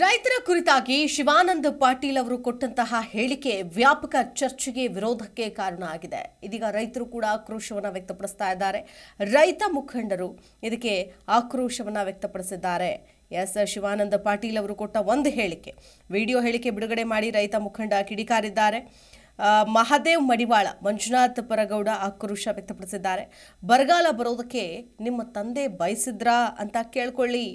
ರೈತರ ಕುರಿತಾಗಿ ಶಿವಾನಂದ ಪಾಟೀಲ್ ಅವರು ಕೊಟ್ಟಂತಹ ಹೇಳಿಕೆ ವ್ಯಾಪಕ ಚರ್ಚೆಗೆ ವಿರೋಧಕ್ಕೆ ಕಾರಣ ಆಗಿದೆ. ಇದೀಗ ರೈತರು ಕೂಡ ಆಕ್ರೋಶವನ್ನು ವ್ಯಕ್ತಪಡಿಸ್ತಾ ಇದ್ದಾರೆ. ರೈತ ಮುಖಂಡರು ಇದಕ್ಕೆ ಆಕ್ರೋಶವನ್ನು ವ್ಯಕ್ತಪಡಿಸಿದ್ದಾರೆ. ಎಸ್. ಶಿವಾನಂದ ಪಾಟೀಲ್ ಅವರು ಕೊಟ್ಟ ಒಂದು ಹೇಳಿಕೆ. ವಿಡಿಯೋ ಹೇಳಿಕೆ ಬಿಡುಗಡೆ ಮಾಡಿ ರೈತ ಮುಖಂಡ ಕಿಡಿಕಾರಿದ್ದಾರೆ. ಮಹಾದೇವ್ ಮಡಿವಾಳ, ಮಂಜುನಾಥ್ ಪರಗೌಡ ಆಕ್ರೋಶ ವ್ಯಕ್ತಪಡಿಸಿದ್ದಾರೆ. ಬರಗಾಲ ಬರೋದಕ್ಕೆ ನಿಮ್ಮ ತಂದೆ ಬಯಸಿದ್ರಾ ಅಂತ ಕೇಳ್ಕೊಳ್ಳಿ.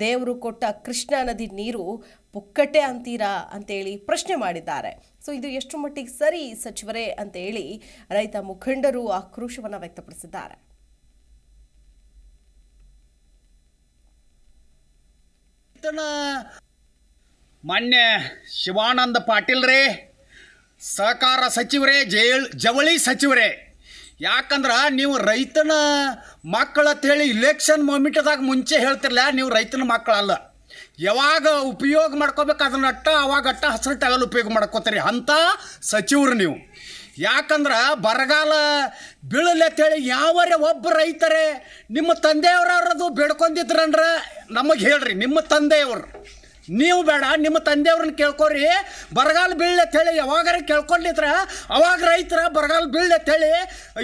ದೇವರು ಕೊಟ್ಟ ಕೃಷ್ಣಾ ನದಿ ನೀರು ಪುಕ್ಕಟೆ ಅಂತೀರಾ ಅಂತೇಳಿ ಪ್ರಶ್ನೆ ಮಾಡಿದ್ದಾರೆ. ಸೊ ಇದು ಎಷ್ಟು ಮಟ್ಟಿಗೆ ಸರಿ ಸಚಿವರೇ ಅಂತೇಳಿ ರೈತ ಮುಖಂಡರು ಆಕ್ರೋಶವನ್ನು ವ್ಯಕ್ತಪಡಿಸಿದ್ದಾರೆ. ಮಾನ್ಯ ಶಿವಾನಂದ ಪಾಟೀಲ್ ರೇ ಸಹಕಾರ ಸಚಿವರೇ ಜೇಳ್ ಜವಳಿ ಸಚಿವರೇ ಯಾಕಂದ್ರೆ ನೀವು ರೈತನ ಮಕ್ಕಳು ಅಂತೇಳಿ ಇಲೆಕ್ಷನ್ ಮೊಮೆಂಟ್ದಾಗ ಮುಂಚೆ ಹೇಳ್ತಿರಲ್ಲ ನೀವು ರೈತನ ಮಕ್ಕಳಲ್ಲ. ಯಾವಾಗ ಉಪಯೋಗ ಮಾಡ್ಕೋಬೇಕು ಅದನ್ನ ಅಟ್ಟ, ಅವಾಗ ಅಟ್ಟ ಹಸಿರು ತಗಲು ಉಪಯೋಗ ಮಾಡ್ಕೋತೀರಿ. ಅಂಥ ಸಚಿವರು ನೀವು. ಯಾಕಂದ್ರೆ ಬರಗಾಲ ಅಂತೇಳಿ ಯಾವರೇ ಒಬ್ಬ ರೈತರೇ, ನಿಮ್ಮ ತಂದೆಯವರದು ಬೇಡ್ಕೊಂಡಿದ್ರಂದ್ರೆ ನಮಗೆ ಹೇಳ್ರಿ, ನಿಮ್ಮ ತಂದೆಯವರು. ನೀವು ಬೇಡ, ನಿಮ್ಮ ತಂದೆಯವ್ರನ್ನ ಕೇಳ್ಕೊರಿ. ಬರಗಾಲ ಬೀಳಲಿ ಅಂತೇಳಿ ಯಾವಾಗಾರ ಕೇಳ್ಕೊಂಡಿದ್ರ, ಅವಾಗ ರೈತರ ಬರಗಾಲ ಬೀಳಲಿ ಅಂತೇಳಿ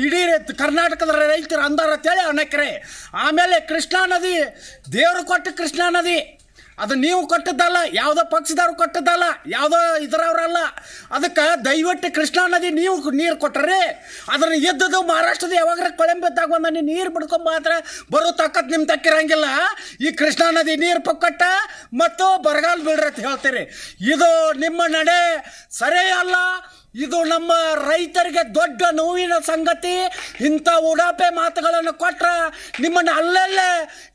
ಇಡೀ ಕರ್ನಾಟಕದ ರೈತರು ಅಂದಾರ ಅಂತೇಳಿ ಅನೇಕರೇ. ಆಮೇಲೆ ಕೃಷ್ಣಾ ನದಿ, ದೇವರು ಕೊಟ್ಟು ಕೃಷ್ಣಾ ನದಿ. ಅದು ನೀವು ಕೊಟ್ಟದ್ದಲ್ಲ, ಯಾವುದೋ ಪಕ್ಷದವ್ರು ಕೊಟ್ಟದ್ದಲ್ಲ, ಯಾವುದೋ ಇದರವ್ರಲ್ಲ. ಅದಕ್ಕೆ ದಯವಿಟ್ಟು ಕೃಷ್ಣಾ ನದಿ ನೀವು ನೀರು ಕೊಟ್ಟರೆ ಅದನ್ನು ಎದ್ದದು ಮಹಾರಾಷ್ಟ್ರದ ಯಾವಾಗ್ರ ಕೊಳೆಂಬೆದ್ದಾಗ ಒಂದು ನೀರು ಬಿಡ್ಕೊಂಡು ಮಾತ್ರ ಬರೋ ತಾಕತ್ ನಿಮ್ಮ ತಕ್ಕಿರಂಗಿಲ್ಲ. ಈ ಕೃಷ್ಣಾ ನದಿ ನೀರು ಪಕ್ಕಟ್ಟ ಮತ್ತು ಬರಗಾಲ ಬೀಳ್ರಂತ ಹೇಳ್ತೀರಿ. ಇದು ನಿಮ್ಮ ನಡೆ ಸರಿ ಅಲ್ಲ ಇದು ನಮ್ಮ ರೈತರಿಗೆ ದೊಡ್ಡ ನೋವಿನ ಸಂಗತಿ. ಇಂಥ ಉಡಾಪೆ ಮಾತುಗಳನ್ನು ಕೊಟ್ರ ನಿಮ್ಮನ್ನು ಅಲ್ಲಲ್ಲೇ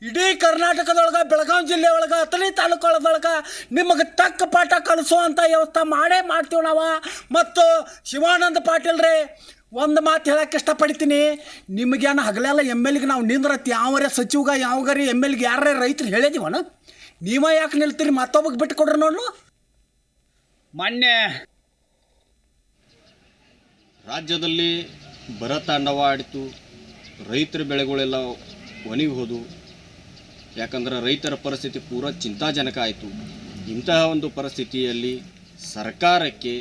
ಇಡೀ ಕರ್ನಾಟಕದೊಳಗೆ ಬೆಳಗಾವಿ ಜಿಲ್ಲೆ ಒಳಗೆ ಅಥಣಿ ತಾಲೂಕೊಳದೊಳಗೆ ನಿಮಗೆ ತಕ್ಕ ಪಾಠ ಕಲಿಸುವಂಥ ವ್ಯವಸ್ಥೆ ಮಾಡೇ ಮಾಡ್ತೀವಿ ನಾವು. ಮತ್ತು ಶಿವಾನಂದ ಪಾಟೀಲ್ ರೀ, ಒಂದು ಮಾತು ಹೇಳಕ್ಕೆ ಇಷ್ಟಪಡ್ತೀನಿ. ನಿಮಗೇನು ಹಗಲೆಲ್ಲ ಎಂ ಎಲ್ಗೆ ನಾವು ನಿಂದ್ರತ್ ಯಾವರೇ ಸಚಿವಗ ಯಾವಾಗರಿ ಎಂ ಎಲ್ಗೆ ಯಾರೇ ರೈತರು ಹೇಳಿದೀವನ? ನೀವ ಯಾಕೆ ನಿಲ್ತೀರಿ? ಮತ್ತೊಬ್ಬಗೆ ಬಿಟ್ಟು ಕೊಡ್ರಿ ನೋಡು ಮಾನ್ಯ ರಾಜ್ಯದಲ್ಲಿ ಬರ ತಾಂಡವಾಡಿತು ರೈತರ ಬೆಳೆಗಳೆಲ್ಲ ಒಣಗಿ ಹೋದು, ಯಾಕಂದ್ರೆ ರೈತರ ಪರಿಸ್ಥಿತಿ ಪೂರ ಚಿಂತಾಜನಕ ಆಯಿತು. ಇಂತಹ ಒಂದು ಪರಿಸ್ಥಿತಿಯಲ್ಲಿ ಸರ್ಕಾರಕ್ಕೆ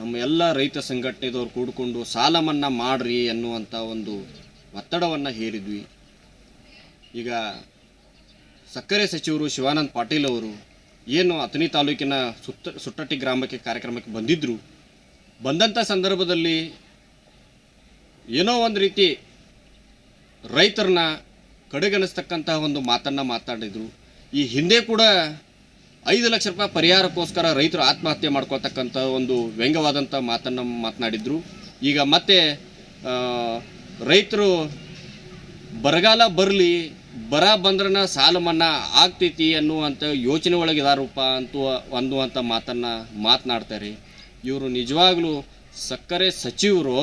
ನಮ್ಮ ಎಲ್ಲ ರೈತ ಸಂಘಟನೆದವ್ರು ಕೂಡಿಕೊಂಡು ಸಾಲ ಮನ್ನಾ ಮಾಡ್ರಿ ಅನ್ನುವಂಥ ಒಂದು ಒತ್ತಡವನ್ನು ಹೇರಿದ್ವಿ. ಈಗ ಸಕ್ಕರೆ ಸಚಿವರು ಶಿವಾನಂದ ಪಾಟೀಲ್ ಅವರು ಏನು ಅಥಣಿ ತಾಲೂಕಿನ ಸುತ್ತ ಸುಟ್ಟಟ್ಟಿ ಗ್ರಾಮಕ್ಕೆ ಕಾರ್ಯಕ್ರಮಕ್ಕೆ ಬಂದಿದ್ದರು ಬಂದಂಥ ಸಂದರ್ಭದಲ್ಲಿ ಏನೋ ಒಂದು ರೀತಿ ರೈತರನ್ನ ಕಡೆಗಣಿಸ್ತಕ್ಕಂತಹ ಒಂದು ಮಾತನ್ನು ಮಾತಾಡಿದರು. ಈ ಹಿಂದೆ ಕೂಡ ಐದು ಲಕ್ಷ ರೂಪಾಯಿ ಪರಿಹಾರಕ್ಕೋಸ್ಕರ ರೈತರು ಆತ್ಮಹತ್ಯೆ ಮಾಡ್ಕೊಳ್ತಕ್ಕಂಥ ಒಂದು ವ್ಯಂಗ್ಯವಾದಂಥ ಮಾತನ್ನು ಮಾತನಾಡಿದರು. ಈಗ ಮತ್ತೆ ರೈತರು ಬರಗಾಲ ಬರಲಿ, ಬರ ಬಂದ್ರನ ಸಾಲ ಮನ್ನಾ ಆಗ್ತೈತಿ ಅನ್ನುವಂಥ ಯೋಚನೆ ಒಳಗಿದಾರಪ್ಪ ಅಂತ ಅನ್ನುವಂಥ ಮಾತನ್ನು ಮಾತನಾಡ್ತಾರೆ. ಇವರು ನಿಜವಾಗ್ಲೂ ಸಕ್ಕರೆ ಸಚಿವರು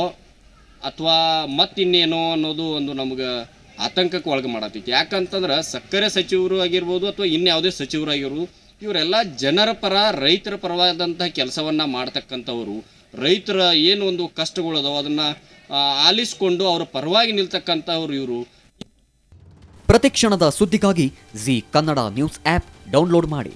ಅಥವಾ ಮತ್ತಿನ್ನೇನೋ ಅನ್ನೋದು ಒಂದು ನಮ್ಗೆ ಆತಂಕಕ್ಕೆ ಒಳಗೆ ಮಾಡತ್ತೈತಿ ಯಾಕಂತಂದ್ರೆ ಸಕ್ಕರೆ ಸಚಿವರು ಆಗಿರ್ಬೋದು ಅಥವಾ ಇನ್ಯಾವುದೇ ಸಚಿವರು ಆಗಿರ್ಬೋದು, ಇವರೆಲ್ಲ ಜನರ ಪರ, ರೈತರ ಪರವಾದಂಥ ಕೆಲಸವನ್ನು ಮಾಡ್ತಕ್ಕಂಥವ್ರು. ರೈತರ ಏನು ಒಂದು ಕಷ್ಟಗಳದಾವ ಅದನ್ನು ಆಲಿಸ್ಕೊಂಡು ಅವರ ಪರವಾಗಿ ನಿಲ್ತಕ್ಕಂಥವ್ರು ಇವರು. ಪ್ರತಿಕ್ಷಣದ ಸುದ್ದಿಗಾಗಿ Zee Kannada news app download ಮಾಡಿ.